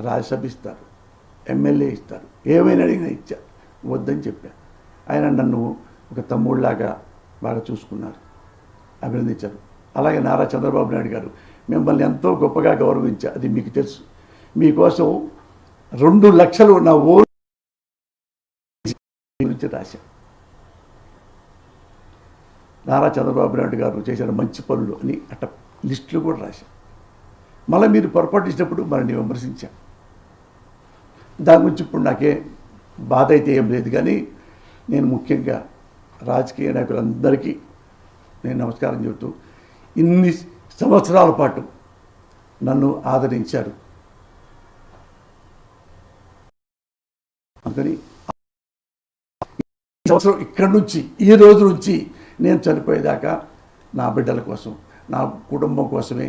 రాజ్యసభ ఇస్తారు. ఎమ్మెల్యే ఇస్తారు. ఏమైనా అడిగినా ఇచ్చా. వద్దని చెప్పా. ఆయన నన్ను ఒక తమ్ముళ్ళాగా బాగా చూసుకున్నారు. అభినందించారు. అలాగే నారా చంద్రబాబు నాయుడు గారు మిమ్మల్ని ఎంతో గొప్పగా గౌరవించా. అది మీకు తెలుసు. మీకోసం రెండు లక్షలు నా ఓ గురించి రాశా. నారా చంద్రబాబు నాయుడు గారు చేసిన మంచి పనులు అని అట్ట లిస్టులు కూడా రాశారు మళ్ళీ మీరు పొరపాటు ఇచ్చినప్పుడు మనల్ని విమర్శించాం దాని గురించి ఇప్పుడు నాకే బాధ అయితే ఏం లేదు కానీ నేను ముఖ్యంగా రాజకీయ నాయకులందరికీ నేను నమస్కారం చెబుతూ ఇన్ని సంవత్సరాల పాటు నన్ను ఆదరించారు. అందుకని సంవత్సరం ఇక్కడి నుంచి ఈ రోజు నుంచి నేను చనిపోయేదాకా నా బిడ్డల కోసం నా కుటుంబం కోసమే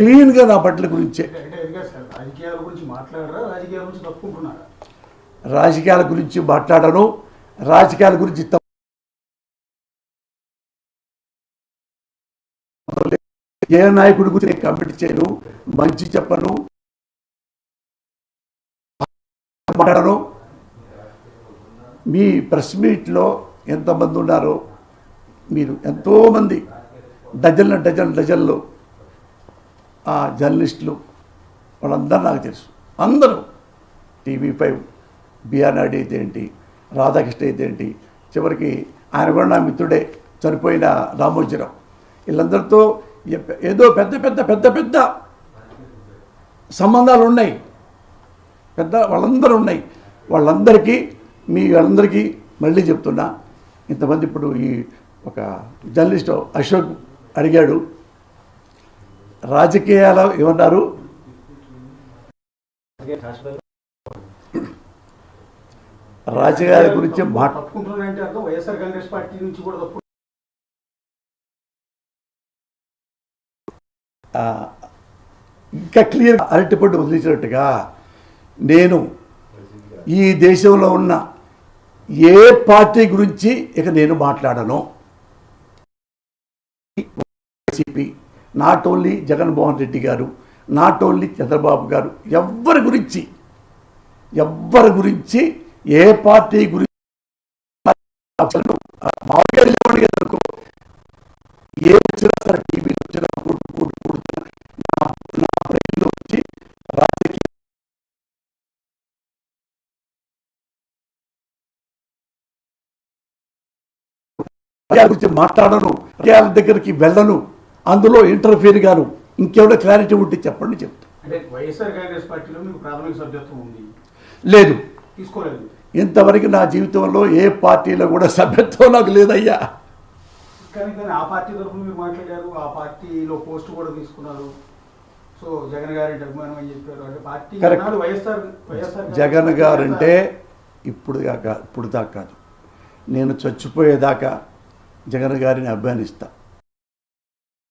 క్లీన్గా నా బిడ్డల గురించే. రాజకీయాల గురించి మాట్లాడను. రాజకీయాల గురించి ఏ నాయకుడి గురించి నేను కమెంట్ చేయను మంచి చెప్పను. మాట్లాడను. మీ ప్రెస్ మీట్లో ఎంతమంది ఉన్నారో మీరు ఎంతోమంది డజన్ల డజన్ డజన్లు ఆ జర్నలిస్టులు వాళ్ళందరూ నాకు తెలుసు. అందరూ టీవీ ఫైవ్ బిఆర్ నాయుడు అయితే ఏంటి రాధాకృష్ణ అయితే ఏంటి చివరికి ఆయన కూడా నా మిత్రుడే చనిపోయిన రామోజీరావు. వీళ్ళందరితో ఏదో పెద్ద పెద్ద పెద్ద పెద్ద సంబంధాలు ఉన్నాయి. పెద్ద వాళ్ళందరూ ఉన్నాయి. వాళ్ళందరికీ మీ వాళ్ళందరికీ మళ్ళీ చెప్తున్నా ఇంతమంది ఇప్పుడు ఈ ఒక జర్నలిస్ట్ అశోక్ అడిగాడు రాజకీయాలు ఏమన్నారు? రాజకీయాల గురించి వైఎస్ఆర్ కాంగ్రెస్ పార్టీ నుంచి కూడా ఇంకా క్లియర్ అరటిపండు వదిలించినట్టుగా నేను ఈ దేశంలో ఉన్న ఏ పార్టీ గురించి ఇక నేను మాట్లాడను. YCP not only Jaganmohan Reddy గారు నాట్ ఓన్లీ చంద్రబాబు గారు ఎవ్వరి గురించి ఎవ్వరి గురించి ఏ పార్టీ గురించి మామూలుగా వెళ్ళేవాడిని అనుకో. ఏ వచ్చినా సరే టీవీలో వచ్చినా నా నా బ్రెయిన్లో వచ్చి రాజకీయ గురించి మాట్లాడను రాజకీయాల దగ్గరికి వెళ్ళను అందులో ఇంటర్ఫియర్ గాను. ఇంకేమైనా క్లారిటీ ఉంటే చెప్పండి చెప్తా. అంటే వైఎస్ఆర్ కాంగ్రెస్ పార్టీలో మీకు ప్రాథమిక సభ్యత్వం ఉంది. లేదు. ఇంతవరకు నా జీవితంలో ఏ పార్టీలో కూడా సభ్యత్వం నాకు లేదయ్యా. కానీ కానీ ఆ పార్టీ తరఫున మీరు మాట్లాడారు ఆ పార్టీలో పోస్ట్ కూడా తీసుకున్నారు. సో జగన్ గారి అభిమానం అని చెప్పారు. అంటే party YSR YSR Jagan party guarantee ఇప్పుడు దాకా ఇప్పుడు దాకా కాదు. నేను చచ్చిపోయేదాకా జగన్ గారిని అభిమానిస్తా.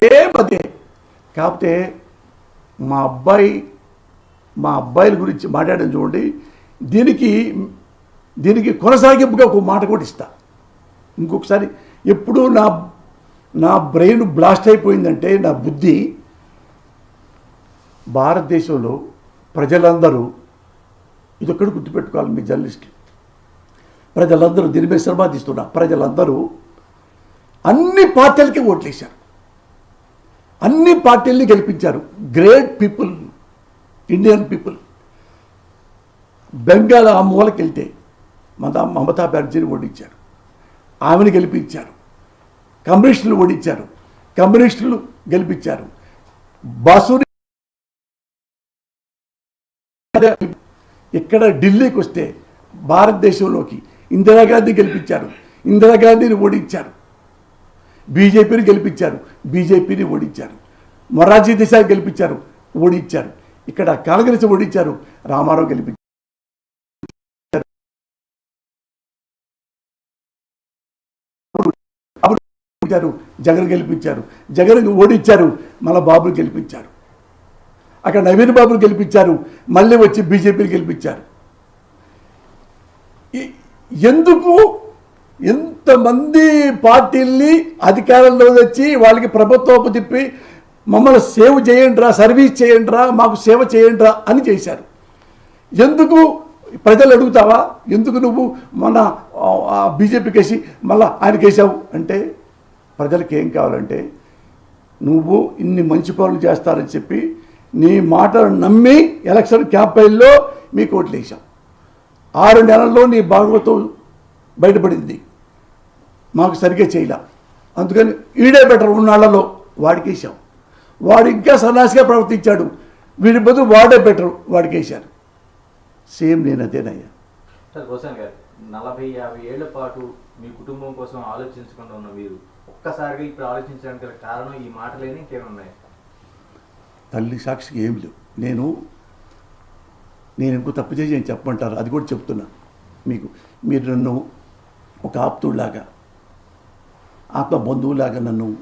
సేమ్ అదే కాకపోతే మా అబ్బాయి మా అబ్బాయిల గురించి మాట్లాడడం చూడండి. దీనికి దీనికి కొనసాగింపుగా ఒక మాట కూడా ఇస్తా. ఇంకొకసారి ఎప్పుడు నా నా బ్రెయిన్ బ్లాస్ట్ అయిపోయిందంటే నా బుద్ధి భారతదేశంలో ప్రజలందరూ ఇదొక్కటి గుర్తుపెట్టుకోవాలి మీ జర్నలిస్టులు. ప్రజలందరూ దీని మీద శ్రమ తీస్తున్నా. ప్రజలందరూ అన్ని పార్టీలకి ఓట్లేశారు. అన్ని పార్టీల్ని గెలిపించారు. Great people Indian people Bengal ఆ మూలకి వెళ్తే మమతా మమతా బెనర్జీని ఓడించారు. ఆమెను గెలిపించారు. కమ్యూనిస్టులు ఓడించారు. కమ్యూనిస్టులు గెలిపించారు. బాసుని ఇక్కడ ఢిల్లీకి వస్తే భారతదేశంలోకి ఇందిరాగాంధీ గెలిపించారు. ఇందిరాగాంధీని ఓడించారు. బీజేపీని గెలిపించారు. బీజేపీని ఓడించారు. మొరార్జీ దేశాయ్ గెలిపించారు. ఓడించారు. ఇక్కడ కాంగ్రెస్ ఓడించారు. రామారావు గెలిపించారు గెలిపించారు. జగన్ గెలిపించారు. జగన్ ఓడించారు. మళ్ళా బాబుని గెలిపించారు. అక్కడ నవీన్ బాబుని గెలిపించారు. మళ్ళీ వచ్చి బీజేపీని గెలిపించారు. ఎందుకు ఎంతమంది పార్టీల్ని అధికారంలో తెచ్చి వాళ్ళకి ప్రభుత్వపు తిప్పి మమ్మల్ని సేవ చేయండిరా సర్వీస్ చేయండిరా మాకు సేవ చేయండిరా అని చేశారు. ఎందుకు? ప్రజలు అడుగుతావా? ఎందుకు నువ్వు మన బీజేపీకి వేసి మళ్ళా ఆయన కేసావు అంటే ప్రజలకు ఏం కావాలంటే నువ్వు ఇన్ని మంచి పనులు చేస్తారని చెప్పి నీ మాటలు నమ్మి ఎలక్షన్ క్యాంపెయిన్లో మీకు ఓట్లు వేసాం ఆరు నెలల్లో నీ భాగవతం బయటపడింది. మాకు సరిగ్గా చేయలే. అందుకని ఈడే బెటర్ ఉన్నాళ్ళలో వాడికి వేసాం వాడు ఇంకా సన్నాసిగా ప్రవర్తించాడు. వీడి బదులు వాడే బెటర్ వాడికి వేశారు సేమ్ నేను అదేనయ్యా. నలభై యాభై ఏళ్ళ పాటు మీ కుటుంబం కోసం ఆలోచించకుండా ఉన్న మీరు ఒక్కసారిగా ఇప్పుడు ఆలోచించడానికి కారణం ఈ మాటలేని ఇంకేమున్నాయి? తల్లి సాక్షికి ఏమి లేవు. నేను నేను ఇంకో తప్పు చేసి చెప్పమంటారు? అది కూడా చెప్తున్నా మీకు. మీరు నన్ను ఒక ఆప్తుడిలాగా ఆత్మ బంధువులాగా నన్ను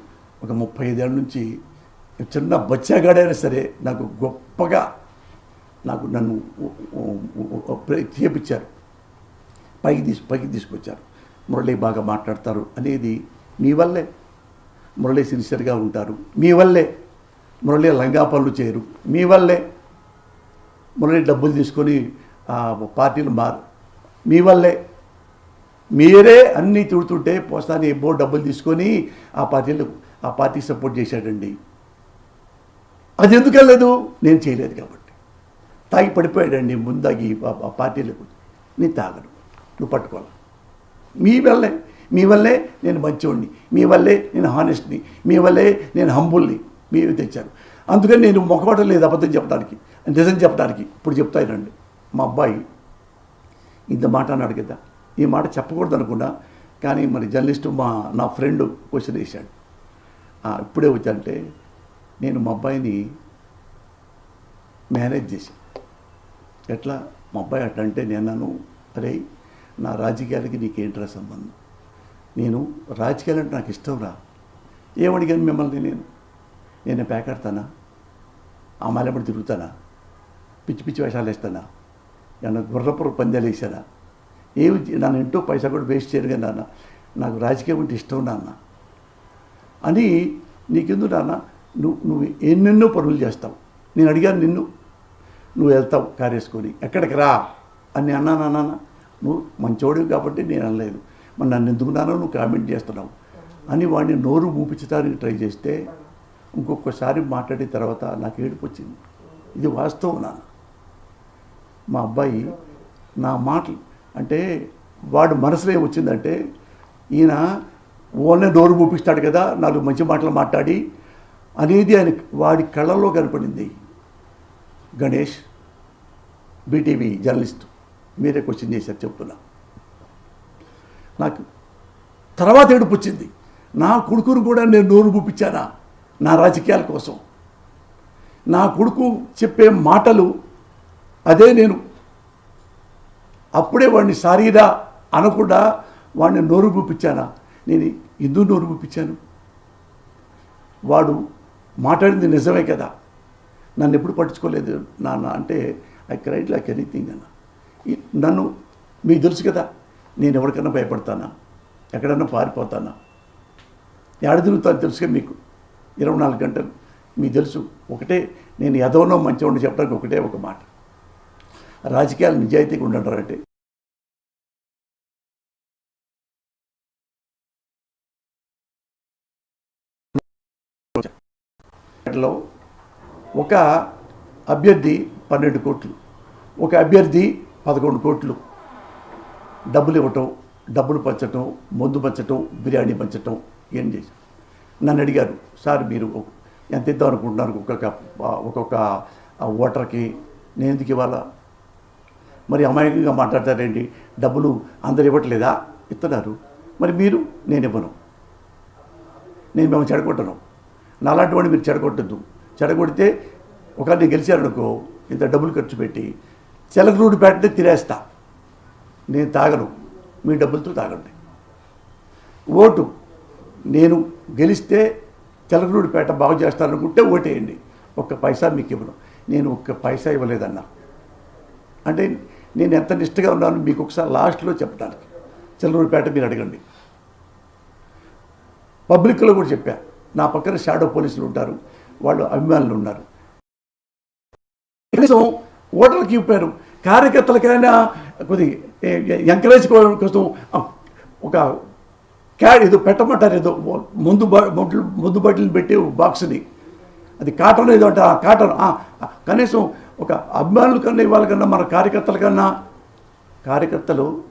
ఒక ముప్పై ఐదేళ్ళ నుంచి చిన్న బచ్చాగాడైనా సరే నాకు గొప్పగా నాకు నన్ను చేపించారు. పైకి తీసు పైకి తీసుకొచ్చారు. మురళి బాగా మాట్లాడతారు అనేది మీ వల్లే. మురళి సిన్సియర్గా ఉంటారు. మీ వల్లే. మురళి లంగా పనులు చేయరు. మీ వల్లే. మురళి డబ్బులు తీసుకొని పార్టీలు మారు మీ వల్లే. మీరే అన్నీ తిడుతుంటే పోస్తాని ఏమో డబ్బులు తీసుకొని ఆ పార్టీలకు ఆ పార్టీ సపోర్ట్ చేశాడండి. అది ఎందుకు వెళ్ళలేదు? నేను చేయలేదు కాబట్టి. తాగి పడిపోయాడండి ముందాగి ఆ- పార్టీలకు నేను తాగను. నువ్వు పట్టుకోవాలి. మీ వల్లే మీ వల్లే నేను మంచివాడిని మీ వల్లే నేను హానెస్ట్ని మీ వల్లే నేను హంబుల్ని మీరు తెచ్చారు. అందుకని నేను మొక్కబడడం లేదు అబద్ధం చెప్పడానికి. నిజం చెప్పడానికి. ఇప్పుడు చెప్తానండి మా అబ్బాయి ఇంత మాట అన్నాడు కదా. ఈ మాట చెప్పకూడదు అనుకున్నా కానీ మరి జర్నలిస్టు మా నా ఫ్రెండ్ క్వశ్చన్ వేశాడు ఇప్పుడే వచ్చంటే నేను మా అబ్బాయిని మేనేజ్ చేశాను ఎట్లా? మా అబ్బాయి అట్లా అంటే నేను అరే నా రాజకీయాలకి నీకేంట్రా సంబంధం? నేను రాజకీయాలు అంటే నాకు ఇష్టం రా. ఏమడిగాను మిమ్మల్ని నేను? నేను పేకాడతానా? ఆ మాలెపడి తిరుగుతానా? పిచ్చి పిచ్చి వేషాలు వేస్తానా? ఏమన్నా గుర్రపుర పందాలు వేసానా ఏమి నన్ను ఎంతో పైసా కూడా వేస్ట్ చేయరుగా నాన్న. నాకు రాజకీయం అంటే ఇష్టం నాన్న. అని నీకెందుకు నాన్న? నువ్వు నువ్వు ఎన్నెన్నో పనులు చేస్తావు. నేను అడిగాను నిన్ను. నువ్వు వెళ్తావు కారేసుకొని. ఎక్కడికి రా? అని అన్నాను నాన్న నువ్వు మంచోడివి కాబట్టి నేను అనలేదు. మరి నన్ను ఎందుకు నానో నువ్వు కామెంట్ చేస్తున్నావు? అని వాడిని నోరు మూపించడానికి ట్రై చేస్తే ఇంకొకసారి మాట్లాడిన తర్వాత నాకు ఏడుపు వచ్చింది. ఇది వాస్తవం నాన్న. మా అబ్బాయి నా మాటలు అంటే వాడు మనసులో ఏమొచ్చిందంటే ఈయన ఓన్లే నోరు మూపిస్తాడు కదా నాలుగు మంచి మాటలు మాట్లాడి అనేది ఆయన వాడి కళ్ళల్లో కనపడింది. గణేష్ బీటీవీ జర్నలిస్ట్ మీరే క్వశ్చన్ చేశారు చెప్తున్నా. నాకు తర్వాత ఏడుపు వచ్చింది. నా కొడుకును కూడా నేను నోరు పూపించానా నా రాజకీయాల కోసం. నా కొడుకు చెప్పే మాటలు అదే నేను అప్పుడే వాడిని సారీరా అనకుండా వాడిని నోరు పూపించానా నేను ఎందుకు నోరు పూపించాను వాడు మాట్లాడింది నిజమే కదా. నన్ను ఎప్పుడు పట్టించుకోలేదు నాన్న అంటే ఐ క్రైడ్ లైక్ ఎనీథింగ్ అన్న. నన్ను మీకు తెలుసు కదా నేను ఎవరికైనా భయపడతానా? ఎక్కడన్నా పారిపోతానా? ఏడ తిరుగుతాను తెలుసుగా మీకు. ఇరవై నాలుగు గంటలు. మీకు తెలుసు ఒకటే నేను ఎదవనో మంచివాడిని చెప్పడానికి ఒకటే ఒక మాట. రాజకీయాలు నిజాయితీగా ఉండంటారంటే లో ఒక అభ్యర్థి పన్నెండు కోట్లు ఒక అభ్యర్థి పదకొండు కోట్లు. డబ్బులు ఇవ్వటం డబ్బులు పంచటం మందు పంచటం బిర్యానీ పంచటం ఏం చేసి నన్ను అడిగారు సార్ మీరు ఎంత ఇద్దాం అనుకుంటున్నారు? ఒక్కొక్క ఒక్కొక్క ఓటర్కి నేను ఎందుకు ఇవ్వాలా? మరి అమాయకంగా మాట్లాడతారేంటి? డబ్బులు అందరు ఇవ్వట్లేదా? ఇస్తున్నారు. మరి మీరు నేను ఇవ్వను. నేను మేము చెడగొట్టను. నాలాంటి వాడిని మీరు చెడగొట్టద్దు. చెడగొడితే ఒక నేను గెలిచారనుకో ఇంత డబ్బులు ఖర్చు పెట్టి చెలకరూడి పెట్టే తినేస్తా. నేను తాగను. మీ డబ్బులతో తాగండి. ఓటు. నేను గెలిస్తే చెలకరూడిపేట బాగు చేస్తాననుకుంటే ఓటేయండి. ఒక్క పైసా మీకు ఇవ్వను. నేను ఒక్క పైసా ఇవ్వలేదన్నా. అంటే నేను ఎంత నిష్టగా ఉన్నాను మీకు ఒకసారి లాస్ట్లో చెప్పడానికి. చెల్లూరుపేట మీరు అడగండి. పబ్లిక్లో కూడా చెప్పాను నా పక్కన షాడో పోలీసులు ఉంటారు. వాళ్ళు అభిమానులు ఉన్నారు. కనీసం ఓటర్లకు ఇప్పారు కార్యకర్తలకైనా కొద్ది ఎంకరేజ్ కోసం ఒక క్యాడ్ ఏదో పెట్టమంటారు ఏదో ముందు బ- ముందు బట్టలు పెట్టి బాక్స్ని. అది కాటన్ ఏదో అంటే ఆ కాటన్ కనీసం ఒక అభిమానుల కన్నా ఇవ్వాలి కన్నా మన కార్యకర్తల కన్నా కార్యకర్తలు